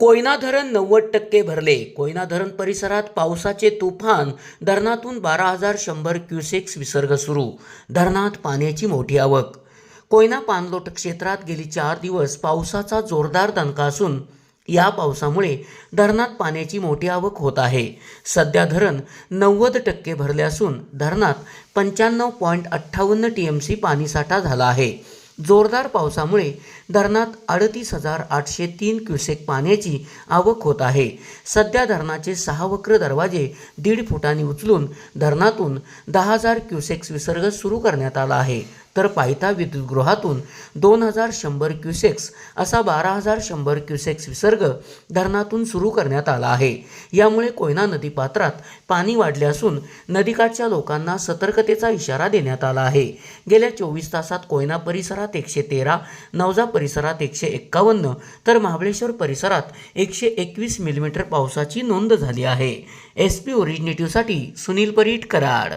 कोयना धरण नव्वद टक्के भरले. कोयना धरण परिसरात पावसाचे तुफान धरणातून बारा हजार शंभर क्युसेक्स विसर्ग सुरू. धरणात पाण्याची मोठी आवक. कोयना पाणलोट क्षेत्रात गेली चार दिवस पावसाचा जोरदार दणका असून या पावसामुळे धरणात पाण्याची मोठी आवक होत आहे. सध्या धरण नव्वद टक्के भरले असून धरणात पंच्याण्णव पॉईंट अठ्ठावन्न टी एम सी पाणीसाठा झाला आहे. जोरदार पावसामुळे धरणात अडतीस हजार आठशे तीन क्युसेक पाण्याची आवक होत आहे. सध्या धरणाचे सहा वक्र दरवाजे दीड फुटांनी उचलून धरणातून दहा हजार क्युसेक्स विसर्ग सुरू करण्यात आला आहे. तर पायथा विद्युतगृहातून दोन हजार शंभर क्युसेक्स असा बारा हजार शंभर क्युसेक्स विसर्ग धरणातून सुरू करण्यात आला आहे. यामुळे कोयना नदीपात्रात पाणी वाढले असून नदीकाठच्या लोकांना सतर्कतेचा इशारा देण्यात आला आहे. गेल्या चोवीस तासात कोयना परिसरात एकशे तेरा नवजा परिसरात एकशे एक्कावन्न तर महाबळेश्वर परिसरात एकशे एकवीस मिलीमीटर पावसाची नोंद झाली आहे. एस पी ओरिजिनेटिव्हसाठी सुनील परीट कराड.